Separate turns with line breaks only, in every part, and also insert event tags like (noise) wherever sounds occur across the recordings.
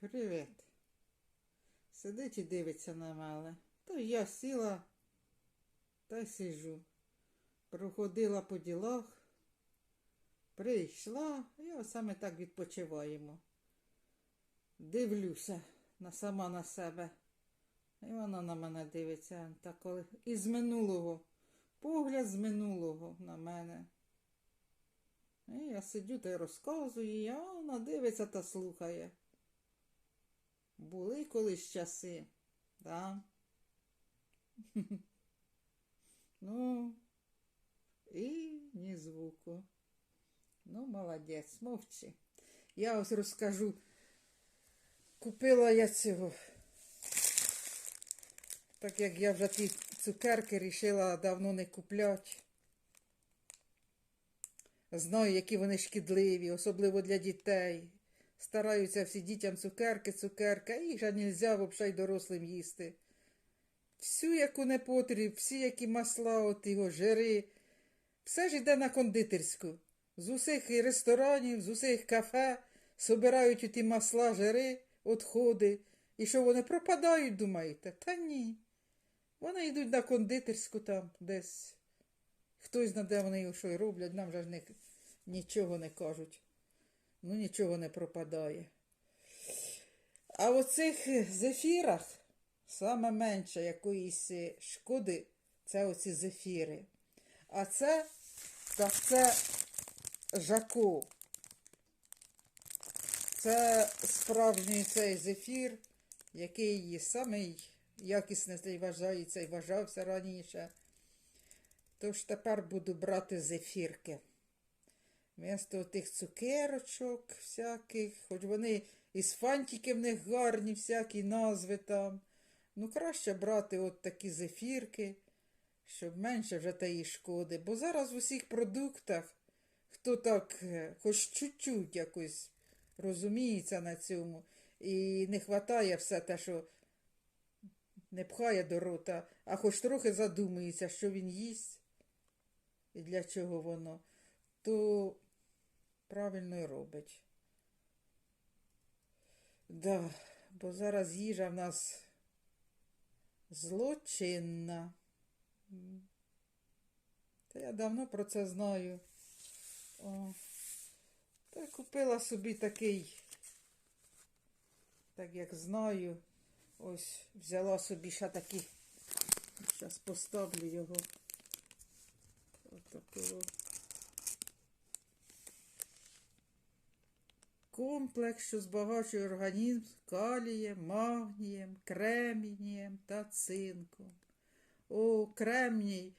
Привіт. Сидить і дивиться на мене. То я сіла та й сижу. Проходила по ділах, прийшла, і саме так відпочиваємо. Дивлюся на сама на себе. І вона на мене дивиться так коли із минулого. Погляд з минулого на мене. І я сидю та й розказую, і вона дивиться та слухає. Були колись часи, да? (laughs) ну, і ні звуку. Ну, молодець, мовчи. Я ось розкажу. Купила я цього. Так як я вже ті цукерки рішила давно не купляти. Знаю, які вони шкідливі, особливо для дітей. Стараються всі дітям цукерки, цукерки, а їх вже нельзя взагалі дорослим їсти. Всю, яку не потріб, всі, які масла, от його, жири, все ж йде на кондитерську. З усіх ресторанів, з усіх кафе собирають оті масла, жири, отходи. І що вони пропадають, думаєте? Та ні. Вони йдуть на кондитерську там десь. Хтось знає, де вони його що й роблять, нам же ж не, нічого не кажуть. Ну, нічого не пропадає. А в оцих зефірах саме менше якоїсь шкоди це оці зефіри. А це, так це жако. Це справжній цей зефір, який самий якісний вважається і вважався раніше. Тож тепер буду брати зефірки. Вмісто тих цукерочок всяких, хоч вони із фантики в них гарні, всякі назви там. Ну, краще брати от такі зефірки, щоб менше вже тієї шкоди. Бо зараз в усіх продуктах, хто так е, хоч чуть-чуть якось розуміється на цьому, і не вистачає все те, що не пхає до рота, а хоч трохи задумується, що він їсть і для чого воно, то правильно робить. Да, бо зараз їжа в нас злочинна. Та я давно про це знаю. О. Та купила собі такий, так як знаю, ось взяла собі ще такий, зараз поставлю його. Отакого. Комплекс, що збагачує організм калієм, магнієм, кремнієм та цинком. О, кремній.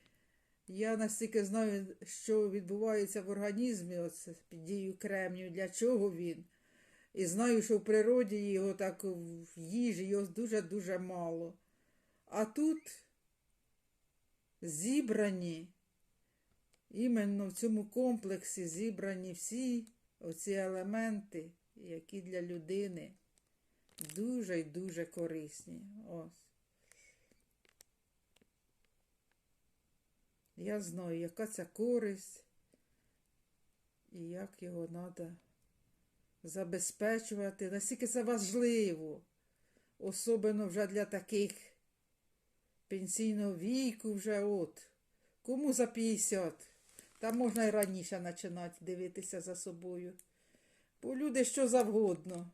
Я настільки знаю, що відбувається в організмі оце, під дією кремнію, для чого він. І знаю, що в природі його так в їжі його дуже-дуже мало. А тут зібрані, іменно в цьому комплексі зібрані всі оці елементи, які для людини дуже і дуже корисні. Ось. Я знаю, яка це користь і як його треба забезпечувати, наскільки це важливо, особливо вже для таких пенсійного віку вже от. Кому за 50? Та можна і раніше починати дивитися за собою. Бо люди що завгодно.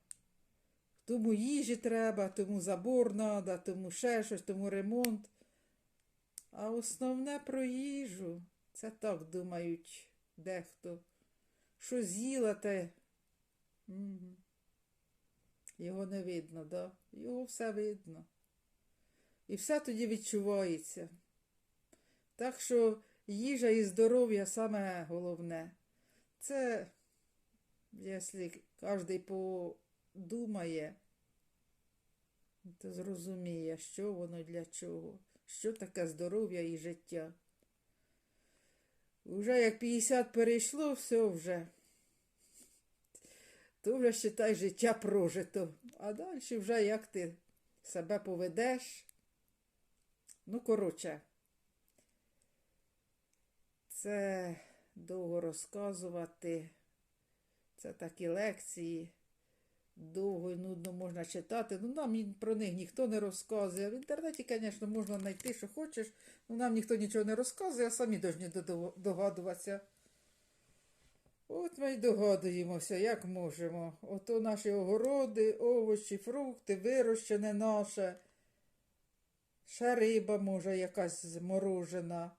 Тому їжі треба, тому забор треба, тому ще щось, тому ремонт. А основне про їжу, це так думають дехто. Що з'їла те. Угу. Його не видно, да? Його все видно. І все тоді відчувається. Так що їжа і здоров'я саме головне. Це, якщо кожен подумає, то зрозуміє, що воно для чого, що таке здоров'я і життя. Уже як 50 перейшло, все вже. То вже считай життя прожито. А далі вже як ти себе поведеш. Ну, коротше, це довго розказувати. Це такі лекції. довго і нудно можна читати. Ну, нам про них ніхто не розказує. В інтернеті, звісно, можна знайти, що хочеш. Ну, нам ніхто нічого не розказує, а самі повинні догадуватися. От ми й догадуємося, як можемо. Ото наші огороди, овочі, фрукти, вирощене наше. Ще риба, може, якась зморожена.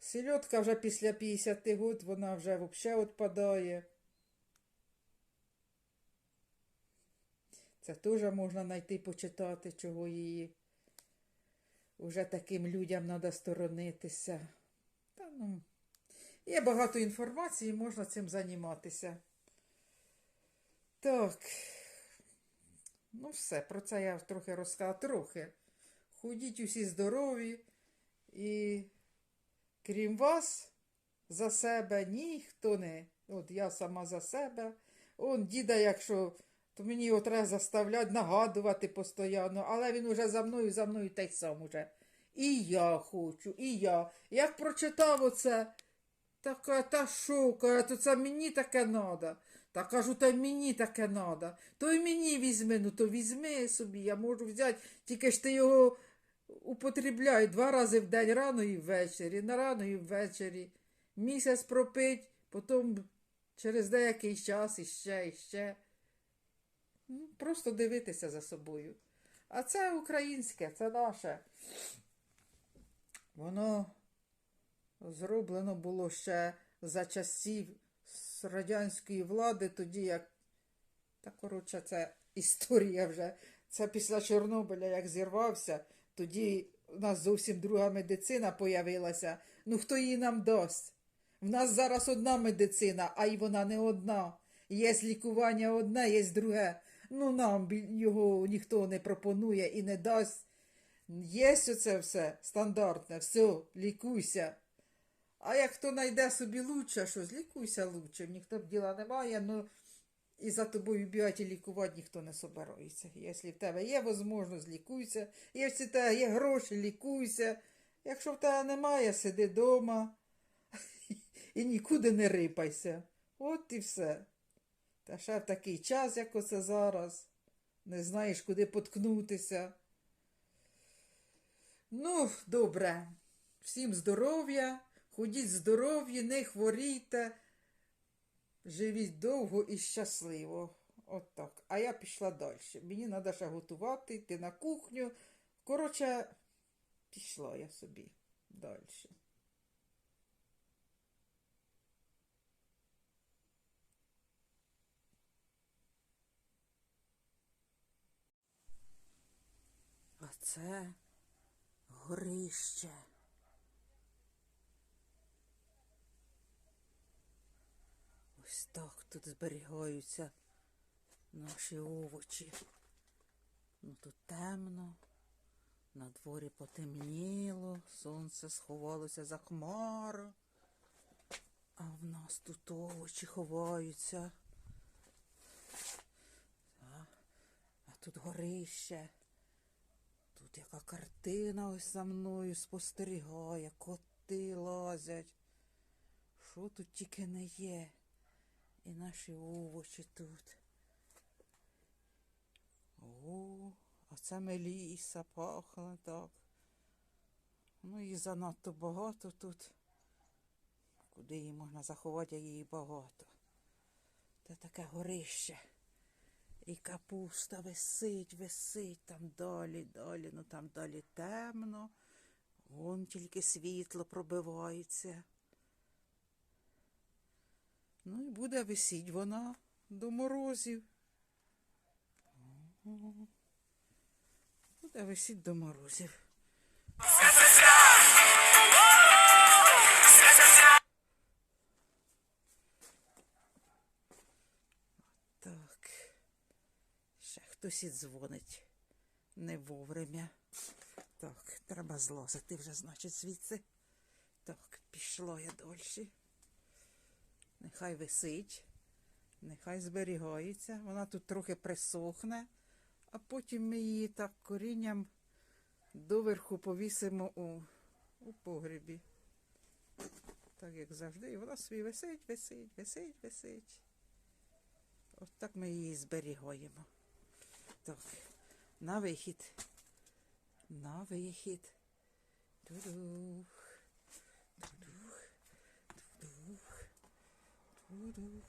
Сільотка вже після 50 год, вона вже взагалі відпадає. Це теж можна знайти, почитати, чого її. Уже таким людям треба сторонитися. Та ну. Є багато інформації, можна цим займатися. Так. Ну, все, про це я трохи розказала. Трохи. Ходіть усі здорові і крім вас, за себе ніхто не. От я сама за себе. Он діда, якщо, то мені його треба заставляти, нагадувати постійно, але він уже за мною, за мною та й сам уже. І я хочу, і я. Як прочитав оце, така та що, то це мені таке надо. Та кажу, та й мені таке надо. То й мені візьми, ну то візьми собі, я можу взяти, тільки ж ти його употребляй два рази в день, рано і ввечері, на рано і ввечері. Місяць пропить, потім через деякий час іще, іще. Ну, Просто дивитися за собою. А це українське, це наше. Воно зроблено було ще за часів радянської влади, тоді як. Та, коротше, це історія вже. Це після Чорнобиля, як зірвався, тоді у нас зовсім друга медицина появилася. Ну хто її нам дасть? В нас зараз одна медицина, а й вона не одна. Є лікування одне, є друге. Ну нам його ніхто не пропонує і не дасть. Є оце все стандартне, все, лікуйся. А як хто знайде собі лучше щось, лікуйся лучше. Ніхто б діла немає, ну і за тобою бігати лікувати ніхто не собирається. Якщо в тебе є можливість, лікуйся. Якщо в тебе є гроші, лікуйся. Якщо в тебе немає, сиди вдома (laughs) і нікуди не рипайся. От і все. Та ще в такий час, як оце зараз. Не знаєш, куди поткнутися. Ну, добре. Всім здоров'я, ходіть здорові, не хворійте. Живіть довго і щасливо. От. А я пішла далі. Мені треба ще готувати, йти на кухню. Коротше, пішла я собі далі. А це горище. Ось так тут зберігаються наші овочі. Ну тут темно, на дворі потемніло, сонце сховалося за хмару. А в нас тут овочі ховаються. А, а тут горище. Тут яка картина ось за мною спостерігає, коти лазять. Що тут тільки не є? І наші овочі тут. О, а це меліса пахне так. Ну її занадто багато тут. Куди її можна заховати, її багато. Це таке горище. І капуста висить, висить там далі, далі, ну там далі темно. Вон тільки світло пробивається. Ну і буде висіть вона до морозів. Буде висіть до морозів. Так. Ще хтось і дзвонить не вовремя. Так, треба злазити вже, значить, звідси. Так, пішла я далі. Нехай висить, нехай зберігається. Вона тут трохи присохне, а потім ми її так корінням доверху повісимо у, у погрібі. Так як завжди. І вона собі висить, висить, висить, висить. От так ми її зберігаємо. Так, на вихід. На вихід. Дудух. Ooh.